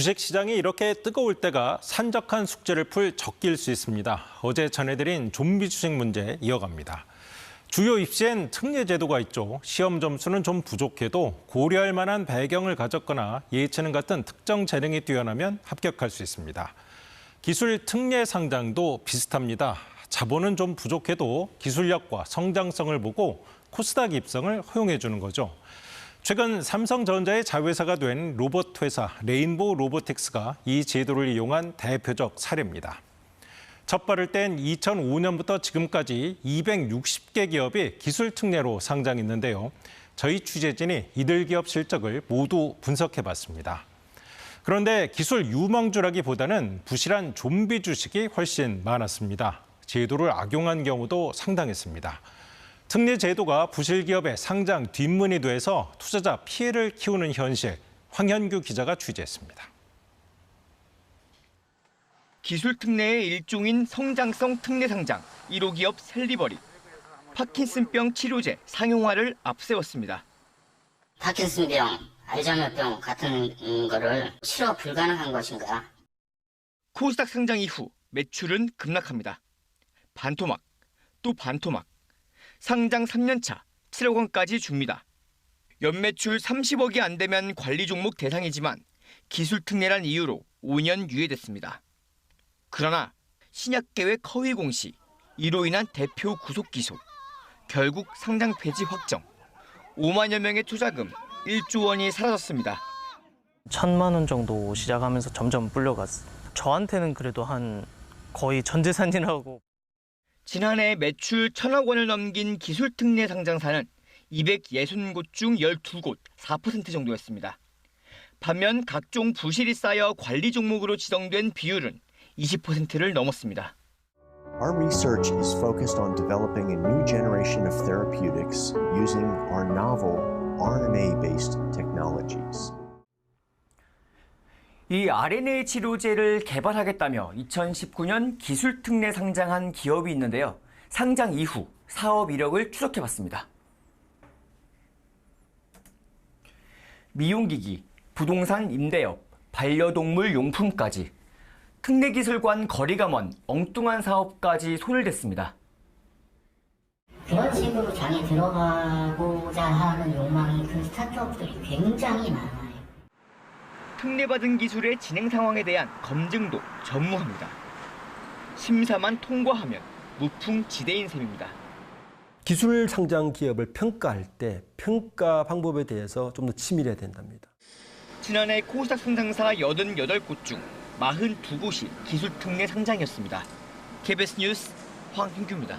주식시장이 이렇게 뜨거울 때가 산적한 숙제를 풀 적기일 수 있습니다. 어제 전해드린 좀비 주식 문제 이어갑니다. 주요 입시엔 특례 제도가 있죠. 시험 점수는 좀 부족해도 고려할 만한 배경을 가졌거나 예체능 같은 특정 재능이 뛰어나면 합격할 수 있습니다. 기술 특례 상장도 비슷합니다. 자본은 좀 부족해도 기술력과 성장성을 보고 코스닥 입성을 허용해 주는 거죠. 최근 삼성전자의 자회사가 된 로봇 회사 레인보우 로보틱스가 이 제도를 이용한 대표적 사례입니다. 첫 발을 뗀 2005년부터 지금까지 260개 기업이 기술 특례로 상장했는데요. 저희 취재진이 이들 기업 실적을 모두 분석해 봤습니다. 그런데 기술 유망주라기보다는 부실한 좀비 주식이 훨씬 많았습니다. 제도를 악용한 경우도 상당했습니다. 특례 제도가 부실 기업의 상장 뒷문이 돼서 투자자 피해를 키우는 현실, 황현규 기자가 취재했습니다. 기술 특례의 일종인 성장성 특례 상장 1호 기업 셀리버리 파킨슨병 치료제 상용화를 앞세웠습니다. 파킨슨병, 알츠하이머병 같은 음, 거를 치료 불가능한 것인가? 코스닥 상장 이후 매출은 급락합니다. 반토막, 또 반토막. 상장 3년차 7억 원까지 줍니다. 연매출 30억이 안 되면 관리 종목 대상이지만 기술 특례란 이유로 5년 유예됐습니다. 그러나 신약 계획 허위 공시, 이로 인한 대표 구속 기소, 결국 상장 폐지 확정, 5만여 명의 투자금 1조 원이 사라졌습니다. 천만 원 정도 시작하면서 점점 불려갔어. 저한테는 그래도 한 거의 전 재산이라고 지난해 매출 천억 원을 넘긴 기술 특례 상장사는 260곳 중 12곳, 4% 정도였습니다. 반면 각종 부실이 쌓여 관리 종목으로 지정된 비율은 20%를 넘었습니다. Our research is focused on developing a new generation of therapeutics using our novel RNA based technologies. 이 RNA 치료제를 개발하겠다며 2019년 기술 특례 상장한 기업이 있는데요. 상장 이후 사업 이력을 추적해봤습니다. 미용기기, 부동산 임대업, 반려동물 용품까지 특례 기술관 거리가 먼 엉뚱한 사업까지 손을 댔습니다. 그런 식으로 장에 들어가고자 하는 욕망이 큰 스타트업들이 굉장히 많아요. 특례받은 기술의 진행 상황에 대한 검증도 전무합니다. 심사만 통과하면 무풍지대인 셈입니다. 기술 상장 기업을 평가할 때 평가 방법에 대해서 좀 더 치밀해야 된답니다. 지난해 코스닥 상장사 88곳 중 42곳이 기술 특례 상장이었습니다. KBS 뉴스 황hin규입니다.